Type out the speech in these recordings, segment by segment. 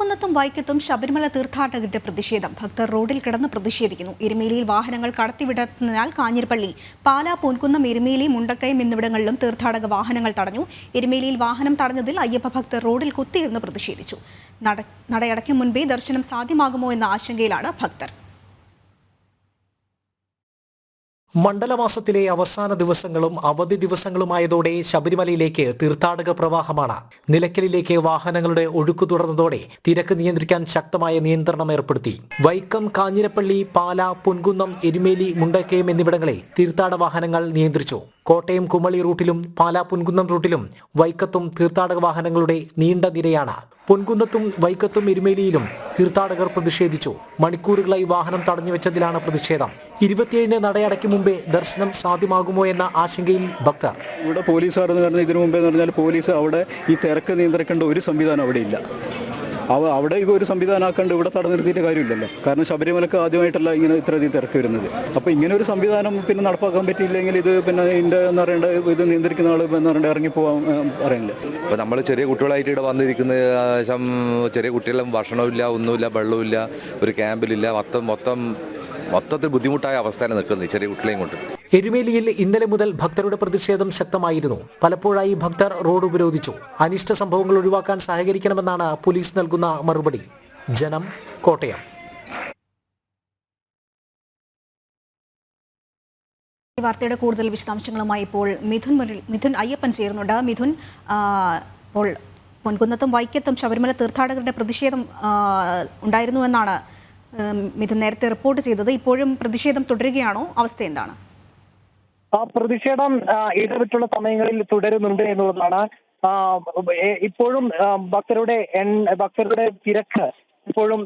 പൊൻകുന്നത്തും വൈക്കത്തും ശബരിമല തീർത്ഥാടകരുടെ പ്രതിഷേധം. ഭക്തർ റോഡിൽ കിടന്ന് പ്രതിഷേധിക്കുന്നു. എരുമേലിയിൽ വാഹനങ്ങൾ കടത്തിവിടുന്നതിനാൽ കാഞ്ഞിരപ്പള്ളി പാലാ പൊൻകുന്നം എരുമേലി മുണ്ടക്കയം എന്നിവിടങ്ങളിലും തീർത്ഥാടക വാഹനങ്ങൾ തടഞ്ഞു. എരുമേലിയിൽ വാഹനം തടഞ്ഞതിൽ അയ്യപ്പ ഭക്തർ റോഡിൽ കുത്തിയിരുന്ന് പ്രതിഷേധിച്ചു. നട നടയടയ്ക്കും മുൻപേ ദർശനം സാധ്യമാകുമോ എന്ന ആശങ്കയിലാണ് ഭക്തർ. മണ്ഡലമാസത്തിലെ അവസാന ദിവസങ്ങളും അവധി ദിവസങ്ങളുമായതോടെ ശബരിമലയിലേക്ക് തീർത്ഥാടക പ്രവാഹമാണ്. നിലയ്ക്കലിലേക്ക് വാഹനങ്ങളുടെ ഒഴുക്കു തുടർന്നതോടെ തിരക്ക് നിയന്ത്രിക്കാൻ ശക്തമായ നിയന്ത്രണം ഏർപ്പെടുത്തി. വൈക്കം കാഞ്ഞിരപ്പള്ളി പാല പൊൻകുന്നം എരുമേലി മുണ്ടക്കയം എന്നിവിടങ്ങളിൽ തീർത്ഥാടക വാഹനങ്ങൾ നിയന്ത്രിച്ചു. കോട്ടയം കുമളി റൂട്ടിലും പാലാ പുൻകുന്നം റൂട്ടിലും വൈക്കത്തും തീർത്ഥാടക വാഹനങ്ങളുടെ നീണ്ട നിരയാണ്. പൊൻകുന്നത്തും വൈക്കത്തും എരുമേലിയിലും തീർത്ഥാടകർ പ്രതിഷേധിച്ചു. മണിക്കൂറുകളായി വാഹനം തടഞ്ഞു വെച്ചതിലാണ് പ്രതിഷേധം. ഇരുപത്തിയേഴിന് നടയടയ്ക്കും മുമ്പേ ദർശനം സാധ്യമാകുമോ എന്ന ആശങ്കയിൽ ഭക്തർ. ഇവിടെ പോലീസുകാർ ഇതിനു മുമ്പേ പറഞ്ഞാൽ പോലീസ് അവിടെ ഈ തിരക്ക് നിയന്ത്രിക്കേണ്ട ഒരു സംവിധാനം അവിടെ ഇല്ല. അവ അവിടെ ഒരു സംവിധാനം ആക്കാണ്ട് ഇവിടെ തടഞ്ഞു നിർത്തിയിട്ട് കാര്യമില്ലല്ലോ. കാരണം ശബരിമലക്ക് ആദ്യമായിട്ടല്ല ഇങ്ങനെ ഇത്ര ഇത്രയധികം തിരക്ക് വരുന്നത്. അപ്പോൾ ഇങ്ങനെ ഒരു സംവിധാനം പിന്നെ നടപ്പാക്കാൻ പറ്റിയില്ലെങ്കിൽ ഇത് പിന്നെ ഇതിന്റെ എന്ന് പറയേണ്ട ഇത് നിയന്ത്രിക്കുന്ന ആൾ എന്ന് പറയേണ്ട ഇറങ്ങിപ്പോകാൻ പറയുന്നില്ല അപ്പോൾ നമ്മൾ ചെറിയ കുട്ടികളായിട്ട് ഇവിടെ ശം ചെറിയ കുട്ടികളും ഭക്ഷണമില്ല ഒന്നുമില്ല വെള്ളമില്ല ഒരു ക്യാമ്പിലില്ല മൊത്തം മൊത്തം മൊത്തത്തിൽ ബുദ്ധിമുട്ടായ അവസ്ഥയിൽ നിൽക്കുന്നത് ചെറിയ കുട്ടികളെയും കൊണ്ട്. എരുമേലിയിൽ ഇന്നലെ മുതൽ ഭക്തരുടെ പ്രതിഷേധം ശക്തമായിരുന്നു. പലപ്പോഴായി ഭക്തർ റോഡ് ഉപരോധിച്ചു. അനിഷ്ട സംഭവങ്ങൾ ഒഴിവാക്കാൻ സഹകരിക്കണമെന്നാണ് പോലീസ് നൽകുന്ന മറുപടി. ജനം കോട്ടയം. ഈ വാർത്തയുടെ കൂടുതൽ വിശദാംശങ്ങളുമായി ഇപ്പോൾ മിഥുൻ മിഥുൻ അയ്യപ്പൻ ചേരുന്നുണ്ട്. മിഥുൻ ഇപ്പോൾ പൊൻകുന്നത്തും വൈക്കത്തും ശബരിമല തീർത്ഥാടകരുടെ പ്രതിഷേധം ഉണ്ടായിരുന്നു ഉണ്ടായിരുന്നുവെന്നാണ് ഉം, മിഥുൻ നേരത്തെ റിപ്പോർട്ട് ചെയ്തത് ഇപ്പോഴും പ്രതിഷേധം തുടരുകയാണോ? അവസ്ഥ എന്താണ്? ആ പ്രതിഷേധം ഇടവിട്ടുള്ള സമയങ്ങളിൽ തുടരുന്നുണ്ട് എന്നുള്ളതാണ്. ഇപ്പോഴും ഭക്തരുടെ ഭക്തരുടെ തിരക്ക് ഇപ്പോഴും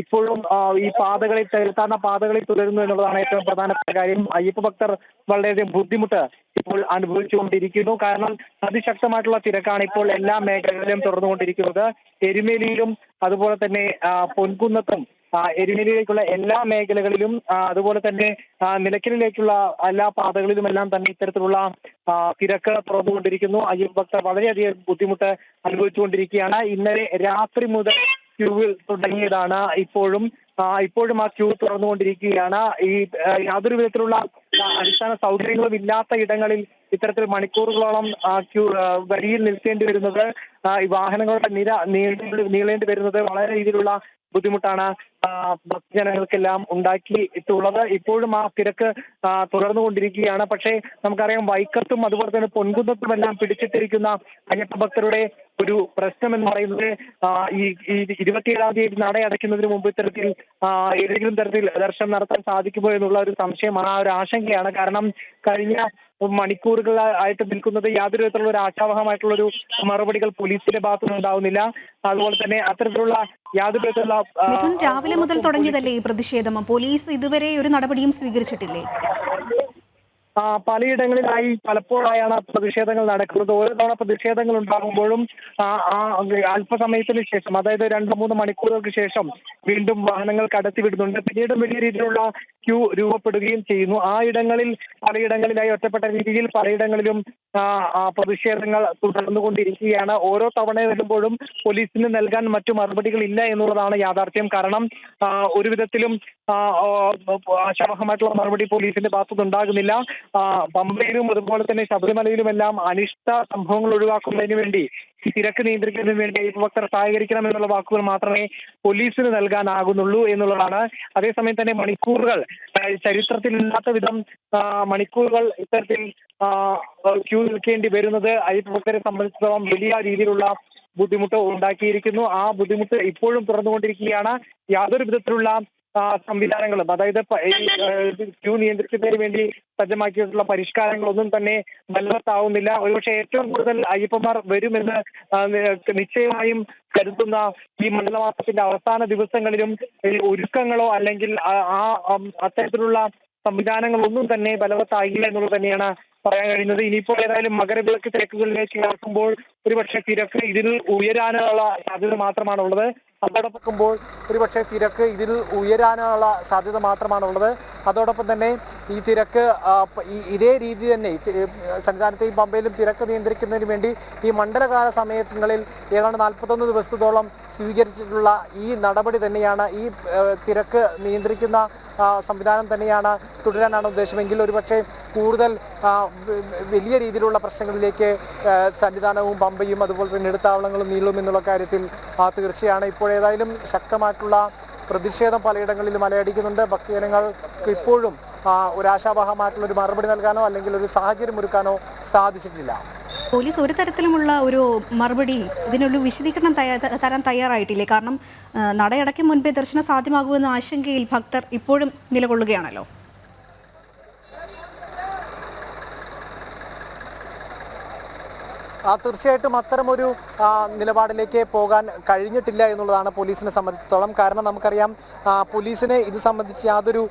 ഇപ്പോഴും ഈ പാതകളിൽ തീർത്ഥാടന പാതകളിൽ തുടരുന്നു എന്നുള്ളതാണ് ഏറ്റവും പ്രധാനപ്പെട്ട കാര്യം. അയ്യപ്പ ഭക്തർ വളരെയധികം ബുദ്ധിമുട്ട് ഇപ്പോൾ അനുഭവിച്ചുകൊണ്ടിരിക്കുന്നു. കാരണം അതിശക്തമായിട്ടുള്ള തിരക്കാണ് ഇപ്പോൾ എല്ലാ മേഖലകളിലും തുറന്നുകൊണ്ടിരിക്കുന്നത് എരുമേലിയിലും അതുപോലെ തന്നെ പൊൻകുന്നത്തും എരുമേലിയിലേക്കുള്ള എല്ലാ മേഖലകളിലും അതുപോലെ തന്നെ നിലയ്ക്കലിലേക്കുള്ള എല്ലാ പാതകളിലുമെല്ലാം തന്നെ ഇത്തരത്തിലുള്ള തിരക്ക് തുറന്നുകൊണ്ടിരിക്കുന്നു അയ്യപ്പ ഭക്തർ വളരെയധികം ബുദ്ധിമുട്ട് അനുഭവിച്ചുകൊണ്ടിരിക്കുകയാണ്. ഇന്നലെ രാത്രി മുതൽ ക്യൂവിൽ തുടങ്ങിയതാണ് ഇപ്പോഴും. ഇപ്പോഴും ആ ക്യൂ തുറന്നുകൊണ്ടിരിക്കുകയാണ്. ഈ യാതൊരു വിധത്തിലുള്ള അടിസ്ഥാന സൗകര്യങ്ങളും ഇല്ലാത്ത ഇടങ്ങളിൽ ഇത്തരത്തിൽ മണിക്കൂറുകളോളം ക്യൂ വരിയിൽ നിൽക്കേണ്ടി വരുന്നത് ഈ വാഹനങ്ങളുടെ നിര നീളേണ്ടി വരുന്നത് വളരെ രീതിയിലുള്ള ബുദ്ധിമുട്ടാണ്. ഭക്തജനങ്ങൾക്കെല്ലാം ഉണ്ടാക്കിയിട്ടുള്ളത് ഇപ്പോഴും ആ തിരക്ക് തുടർന്നു തുടർന്നുകൊണ്ടിരിക്കുകയാണ്. പക്ഷേ നമുക്കറിയാം വൈക്കത്തും അതുപോലെ തന്നെ പൊൻകുന്നത്തും എല്ലാം പിടിച്ചിട്ടിരിക്കുന്ന അയ്യപ്പ ഭക്തരുടെ ഒരു പ്രശ്നം എന്ന് പറയുന്നത് ഈ ഇരുപത്തിയേഴാം തീയതി നട അടയ്ക്കുന്നതിന് മുമ്പ് ഇത്തരത്തിൽ ഏതെങ്കിലും തരത്തിൽ ദർശനം നടത്താൻ സാധിക്കുമോ എന്നുള്ള ഒരു സംശയമാണ് ആ ഒരു ആശങ്കയാണ്. കാരണം കഴിഞ്ഞ മണിക്കൂറുകളായിട്ട് നിൽക്കുന്നത് യാതൊരു വിധത്തിലുള്ള ഒരു ആശാവഹമായിട്ടുള്ള ഒരു മറുപടികൾ പോലീസിന്റെ ഭാഗത്തുനിന്ന് ഉണ്ടാവുന്നില്ല അതുപോലെ തന്നെ അത്തരത്തിലുള്ള യാതൊരു വിധത്തിലുള്ള രാവിലെ മുതൽ തുടങ്ങിയതല്ലേ ഈ പ്രതിഷേധം? പോലീസ് ഇതുവരെ ഒരു നടപടിയും സ്വീകരിച്ചിട്ടില്ലേ? പലയിടങ്ങളിലായി പലപ്പോഴായാണ് പ്രതിഷേധങ്ങൾ നടക്കുന്നത്. ഓരോ തവണ പ്രതിഷേധങ്ങൾ ഉണ്ടാകുമ്പോഴും അല്പസമയത്തിന് ശേഷം അതായത് രണ്ട് മൂന്ന് മണിക്കൂറുകൾക്ക് ശേഷം വീണ്ടും വാഹനങ്ങൾ കടത്തിവിടുന്നുണ്ട് പിന്നീട് വലിയ രീതിയിലുള്ള ക്യൂ രൂപപ്പെടുകയും ചെയ്യുന്നു. ആ ഇടങ്ങളിൽ പലയിടങ്ങളിലായി ഒറ്റപ്പെട്ട രീതിയിൽ പലയിടങ്ങളിലും പ്രതിഷേധങ്ങൾ തുടർന്നുകൊണ്ടിരിക്കുകയാണ്. ഓരോ തവണ വരുമ്പോഴും പോലീസിന് നൽകാൻ മറ്റു മറുപടികൾ ഇല്ല എന്നുള്ളതാണ് യാഥാർത്ഥ്യം. കാരണം ഒരു വിധത്തിലും ആ, മറുപടി പോലീസിന്റെ ഭാഗത്തുനിന്ന് ഉണ്ടാകുന്നില്ല ആ, പമ്പയിലും അതുപോലെ തന്നെ ശബരിമലയിലും എല്ലാം അനിഷ്ട സംഭവങ്ങൾ ഒഴിവാക്കുന്നതിന് വേണ്ടി തിരക്ക് നിയന്ത്രിക്കുന്നതിന് വേണ്ടി അയ്യപ്പഭക്തർ സഹകരിക്കണം എന്നുള്ള വാക്കുകൾ മാത്രമേ പോലീസിന് നൽകാനാകുന്നുള്ളൂ എന്നുള്ളതാണ്. അതേസമയം തന്നെ മണിക്കൂറുകൾ ചരിത്രത്തിൽ ഇല്ലാത്ത വിധം മണിക്കൂറുകൾ ഇത്തരത്തിൽ ക്യൂ നിൽക്കേണ്ടി വരുന്നത് അയ്യപ്പഭക്തരെ സംബന്ധിച്ചിടത്തോളം വലിയ രീതിയിലുള്ള ബുദ്ധിമുട്ട് ഉണ്ടാക്കിയിരിക്കുന്നു. ആ ബുദ്ധിമുട്ട് ഇപ്പോഴും തുറന്നുകൊണ്ടിരിക്കുകയാണ് യാതൊരു വിധത്തിലുള്ള സംവിധാനങ്ങളും അതായത് ക്യൂ നിയന്ത്രിക്കുന്നതിന് വേണ്ടി സജ്ജമാക്കിയിട്ടുള്ള പരിഷ്കാരങ്ങളൊന്നും തന്നെ ബലവത്താവുന്നില്ല. ഒരുപക്ഷെ ഏറ്റവും കൂടുതൽ അയ്യപ്പന്മാർ വരുമെന്ന് നിശ്ചയമായും കരുതുന്ന ഈ മണ്ഡലമാസത്തിന്റെ അവസാന ദിവസങ്ങളിലും ഒരുക്കങ്ങളോ അല്ലെങ്കിൽ ആ അത്തരത്തിലുള്ള സംവിധാനങ്ങളൊന്നും തന്നെ ബലവത്തായില്ല എന്നുള്ളത് തന്നെയാണ് പറയാൻ കഴിയുന്നത് ഇനിയിപ്പോൾ ഏതായാലും മകരവിളക്ക് തിരക്കുകളിലേക്ക് കടക്കുമ്പോൾ ഒരുപക്ഷെ തിരക്ക് ഇതിൽ ഉയരാനുള്ള സാധ്യത മാത്രമാണുള്ളത്. അതോടൊപ്പിക്കുമ്പോൾ ഒരുപക്ഷെ തിരക്ക് ഇതിൽ ഉയരാനുള്ള സാധ്യത മാത്രമാണുള്ളത്. അതോടൊപ്പം തന്നെ ഈ തിരക്ക് ഇതേ രീതി തന്നെ സന്നിധാനത്തെയും പമ്പയിലും തിരക്ക് നിയന്ത്രിക്കുന്നതിന് വേണ്ടി ഈ മണ്ഡലകാല സമയങ്ങളിൽ ഏതാണ്ട് നാൽപ്പത്തൊന്ന് ദിവസത്തോളം സ്വീകരിച്ചിട്ടുള്ള ഈ നടപടി തന്നെയാണ് ഈ തിരക്ക് നിയന്ത്രിക്കുന്ന സംവിധാനം തന്നെയാണ് തുടരാനാണ് ഉദ്ദേശമെങ്കിൽ ഒരുപക്ഷെ കൂടുതൽ വലിയ രീതിയിലുള്ള പ്രശ്നങ്ങളിലേക്ക് സന്നിധാനവും പമ്പയും അതുപോലെ തന്നെ എടുത്താവളങ്ങളും നീളും എന്നുള്ള കാര്യത്തിൽ ആ, തീർച്ചയാണ്. ഇപ്പോഴേതായാലും ശക്തമായിട്ടുള്ള പ്രതിഷേധം പലയിടങ്ങളിലും മലയടിക്കുന്നുണ്ട്. ഭക്തജനങ്ങൾക്ക് ഇപ്പോഴും ഒരാശാവഹമായിട്ടുള്ള ഒരു മറുപടി നൽകാനോ അല്ലെങ്കിൽ ഒരു സാഹചര്യം ഒരുക്കാനോ സാധിച്ചിട്ടില്ല. പോലീസ് ഒരു തരത്തിലുമുള്ള ഒരു മറുപടി ഇതിനൊരു വിശദീകരണം തരാൻ തയ്യാറായിട്ടില്ലേ? കാരണം നടയടക്കം മുൻപേ ദർശനം സാധ്യമാകുമെന്ന ആശങ്കയിൽ ഭക്തർ ഇപ്പോഴും നിലകൊള്ളുകയാണല്ലോ. തീർച്ചയായിട്ടും അത്തരമൊരു നിലപാടിലേക്ക് പോകാൻ കഴിഞ്ഞിട്ടില്ല എന്നുള്ളതാണ് പോലീസിനെ സംബന്ധിച്ചിടത്തോളം. കാരണം നമുക്കറിയാം പോലീസിനെ ഇത് സംബന്ധിച്ച് യാതൊരു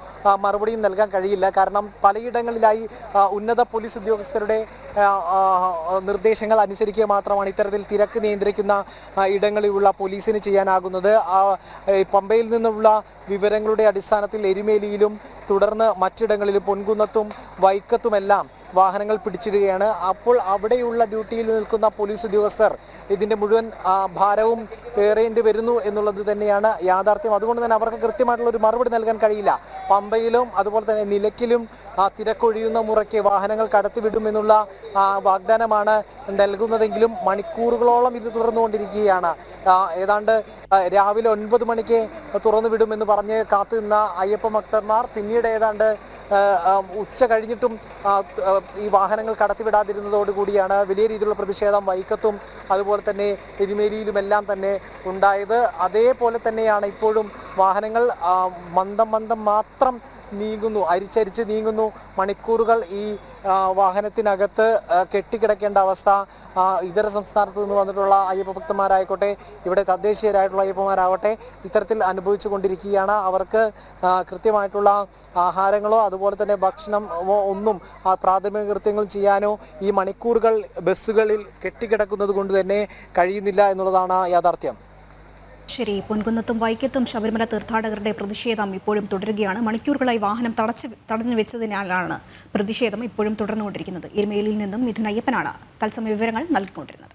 മറുപടിയും നൽകാൻ കഴിയില്ല. കാരണം പലയിടങ്ങളിലായി ഉന്നത പോലീസ് ഉദ്യോഗസ്ഥരുടെ നിർദ്ദേശങ്ങൾ അനുസരിക്കുക മാത്രമാണ് ഇത്തരത്തിൽ തിരക്ക് നിയന്ത്രിക്കുന്ന ഇടങ്ങളിലുള്ള പോലീസിന് ചെയ്യാനാകുന്നത്. പമ്പയിൽ നിന്നുള്ള വിവരങ്ങളുടെ അടിസ്ഥാനത്തിൽ എരുമേലിയിലും തുടർന്ന് മറ്റിടങ്ങളിലും പൊൻകുന്നത്തും വൈക്കത്തുമെല്ലാം വാഹനങ്ങൾ പിടിച്ചിടുകയാണ്. അപ്പോൾ അവിടെയുള്ള ഡ്യൂട്ടിയിൽ നിൽക്കുന്ന പോലീസ് ഉദ്യോഗസ്ഥർ ഇതിന്റെ മുഴുവൻ ഭാരവും പേറേണ്ടി വരുന്നു എന്നുള്ളത് തന്നെയാണ് യാഥാർത്ഥ്യം. അതുകൊണ്ട് തന്നെ അവർക്ക് കൃത്യമായിട്ടുള്ള ഒരു മറുപടി നൽകാൻ കഴിയില്ല. പമ്പയിലും അതുപോലെ തന്നെ നിലക്കിലും തിരക്കൊഴിയുന്ന മുറയ്ക്ക് വാഹനങ്ങൾ കടത്തിവിടുമെന്നുള്ള ആ, വാഗ്ദാനമാണ് നൽകുന്നതെങ്കിലും മണിക്കൂറുകളോളം ഇത് തുറന്നുകൊണ്ടിരിക്കുകയാണ് ഏതാണ്ട് രാവിലെ ഒൻപത് മണിക്ക് തുറന്നു വിടുമെന്ന് പറഞ്ഞ് കാത്തുനിന്ന അയ്യപ്പ ഭക്തന്മാർ പിന്നീട് ഏതാണ്ട് ഉച്ച കഴിഞ്ഞിട്ടും ഈ വാഹനങ്ങൾ കടത്തിവിടാതിരുന്നതോടുകൂടിയാണ് വലിയ രീതിയിലുള്ള പ്രതിഷേധം വൈക്കത്തും അതുപോലെ തന്നെ എരുമേലിയിലുമെല്ലാം തന്നെ ഉണ്ടായത്. അതേപോലെ തന്നെയാണ് ഇപ്പോഴും വാഹനങ്ങൾ മന്ദം മന്ദം മാത്രം നീങ്ങുന്നു അരിച്ചരിച്ച് നീങ്ങുന്നു. മണിക്കൂറുകൾ ഈ വാഹനത്തിനകത്ത് കെട്ടിക്കിടക്കേണ്ട അവസ്ഥ ഇതര സംസ്ഥാനത്ത് നിന്ന് വന്നിട്ടുള്ള അയ്യപ്പ ഭക്തന്മാരായിക്കോട്ടെ ഇവിടെ തദ്ദേശീയരായിട്ടുള്ള അയ്യപ്പന്മാരാവട്ടെ ഇത്തരത്തിൽ അനുഭവിച്ചു കൊണ്ടിരിക്കുകയാണ്. അവർക്ക് കൃത്യമായിട്ടുള്ള ആഹാരങ്ങളോ അതുപോലെ തന്നെ ഭക്ഷണമോ ഒന്നും പ്രാഥമിക കൃത്യങ്ങൾ ചെയ്യാനോ ഈ മണിക്കൂറുകൾ ബസ്സുകളിൽ കെട്ടിക്കിടക്കുന്നത് കൊണ്ട് തന്നെ കഴിയുന്നില്ല എന്നുള്ളതാണ് യാഥാർത്ഥ്യം. ശരി പൊൻകുന്നത്തും വൈക്കത്തും ശബരിമല തീർത്ഥാടകരുടെ പ്രതിഷേധം ഇപ്പോഴും തുടരുകയാണ്. മണിക്കൂറുകളായി വാഹനം തടച്ച് തടഞ്ഞു വെച്ചതിനാലാണ് പ്രതിഷേധം ഇപ്പോഴും തുടർന്നുകൊണ്ടിരിക്കുന്നത്. എരുമേലിയിൽ നിന്നും മിഥുൻ അയ്യപ്പനാണ്. തത്സമയ വിവരങ്ങൾ നൽകിക്കൊണ്ടിരുന്നത്.